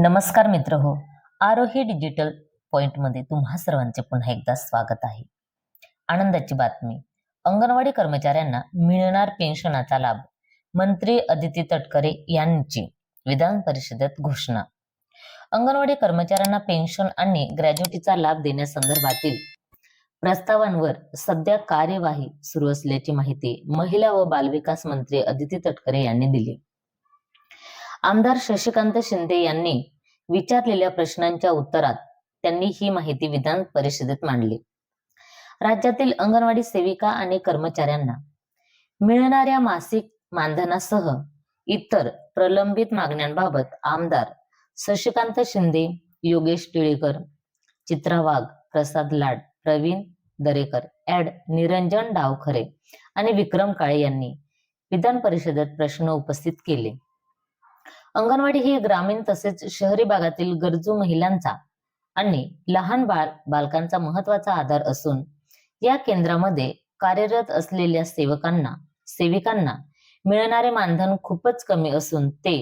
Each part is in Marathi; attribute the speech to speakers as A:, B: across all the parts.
A: नमस्कार मित्र हो आरोही डिजिटल पॉइंटमध्ये तुम्हा सर्वांचे पुन्हा एकदा स्वागत आहे. आनंदाची बातमी अंगणवाडी कर्मचाऱ्यांना मिळणार पेन्शनाचा लाभ मंत्री अदिती तटकरे यांची विधान परिषदेत घोषणा. अंगणवाडी कर्मचाऱ्यांना पेन्शन आणि ग्रॅज्युटीचा लाभ देण्यासंदर्भातील प्रस्तावांवर सध्या कार्यवाही सुरू असल्याची माहिती महिला व बालविकास मंत्री अदिती तटकरे यांनी दिली. आमदार शशिकांत शिंदे यांनी विचारलेल्या प्रश्नांच्या उत्तरात त्यांनी ही माहिती विधान परिषदेत मांडली. राज्यातील अंगणवाडी सेविका आणि कर्मचाऱ्यांना मिळणाऱ्या मासिक मानधनासह इतर प्रलंबित मागण्यांबाबत आमदार शशिकांत शिंदे योगेश टिळेकर चित्रा वाघ प्रसाद लाड प्रवीण दरेकर ऍड निरंजन डावखरे आणि विक्रम काळे यांनी विधान परिषदेत प्रश्न उपस्थित केले. अंगणवाडी ही ग्रामीण तसेच शहरी भागातील गरजू महिलांचा आणि लहान बाळ बालकांचा महत्त्वाचा आधार असून या केंद्रामध्ये कार्यरत असलेल्या सेवकांना सेविकांना मिळणारे मानधन खूपच कमी असून ते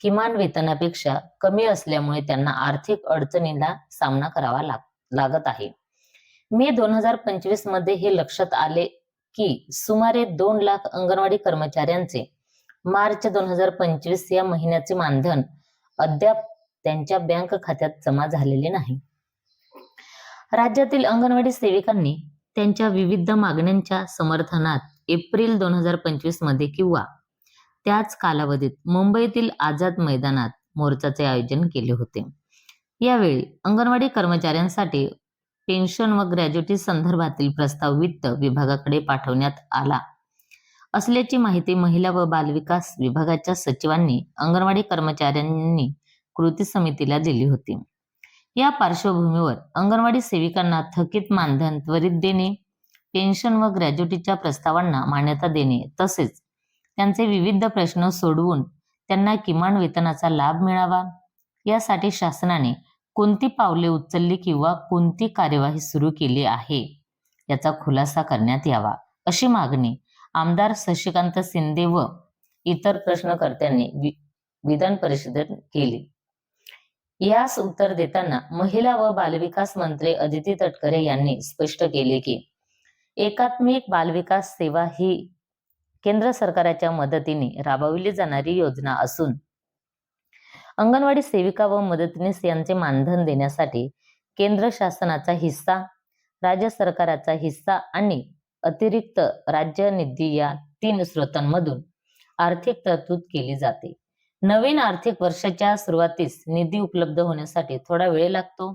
A: किमान वेतनापेक्षा कमी असल्यामुळे त्यांना आर्थिक अडचणींना सामना करावा लाग लागत आहे. मे दोन हजार पंचवीसमध्ये हे लक्षात आले की सुमारे दोन लाख अंगणवाडी कर्मचाऱ्यांचे मार्च दोन हजार पंचवीस या महिन्याचे मानधन अद्याप त्यांच्या बँक खात्यात जमा झालेले नाही. राज्यातील अंगणवाडी सेविकांनी त्यांच्या विविध मागण्यांच्या समर्थनात एप्रिल दोन हजार पंचवीसमध्ये किंवा त्याच कालावधीत मुंबईतील आझाद मैदानात मोर्चाचे आयोजन केले होते. यावेळी अंगणवाडी कर्मचाऱ्यांसाठी पेन्शन व ग्रॅज्युटी संदर्भातील प्रस्ताव वित्त विभागाकडे पाठवण्यात आला. असल्याची माहिती महिला व बालविकास विभागाच्या सचिवांनी अंगणवाडी कर्मचाऱ्यांनी कृती समितीला दिली होती. या पार्श्वभूमीवर अंगणवाडी सेविकांना थकीत मानधन त्वरित देणे पेन्शन व ग्रॅज्युटीच्या प्रस्तावांना मान्यता देणे तसेच त्यांचे विविध प्रश्न सोडवून त्यांना किमान वेतनाचा लाभ मिळावा यासाठी शासनाने कोणती पावले उचलली किंवा कोणती कार्यवाही सुरू केली आहे याचा खुलासा करण्यात यावा अशी मागणी आमदार शशिकांत शिंदे व इतर प्रश्नकर्त्यांनी विधान परिषदेत केली. यास उत्तर देताना महिला व बालविकास मंत्री अदिती तटकरे यांनी स्पष्ट केले की एकात्मिक बालविकास सेवा ही केंद्र सरकारच्या मदतीने राबविली जाणारी योजना असून अंगणवाडी सेविका व मदतनीस यांचे मानधन देण्यासाठी केंद्र शासनाचा हिस्सा राज्य सरकाराचा हिस्सा आणि अतिरिक्त राज्य निधी या तीन स्रोतांमधून आर्थिक तरतूद केली जाते. नवीन आर्थिक वर्षाच्या सुरुवातीस निधी उपलब्ध होण्यासाठी थोडा वेळ लागतो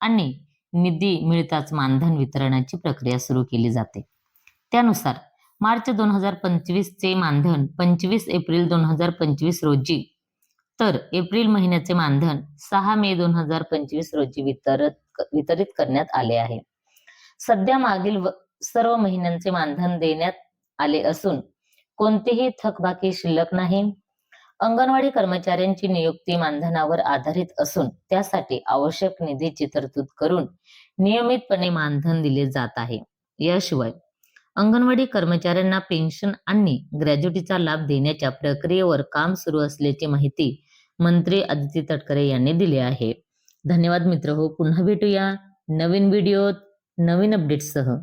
A: आणि निधी मिळताच मानधन वितरणाची प्रक्रिया सुरू केली जाते. त्यानुसार मार्च दोन हजार पंचवीस चे मानधन पंचवीस एप्रिल दोन हजार पंचवीस रोजी तर एप्रिल महिन्याचे मानधन सहा मे दोन हजार पंचवीस रोजी वितरत वितरित करण्यात आले आहे. सध्या मागील सर्व महिन्यांचे मानधन देण्यात आले असून कोणतीही थकबाकी शिल्लक नाही. अंगणवाडी कर्मचाऱ्यांची नियुक्ती मानधनावर आधारित असून त्यासाठी आवश्यक निधीची तरतूद करून नियमितपणे मानधन दिले जात आहे. याशिवाय अंगणवाडी कर्मचाऱ्यांना पेन्शन आणि ग्रॅज्युटीचा लाभ देण्याच्या प्रक्रियेवर काम सुरू असल्याची माहिती मंत्री आदिती तटकरे यांनी दिली आहे. धन्यवाद मित्र हो पुन्हा भेटूया नवीन व्हिडिओत नवीन अपडेट्ससह.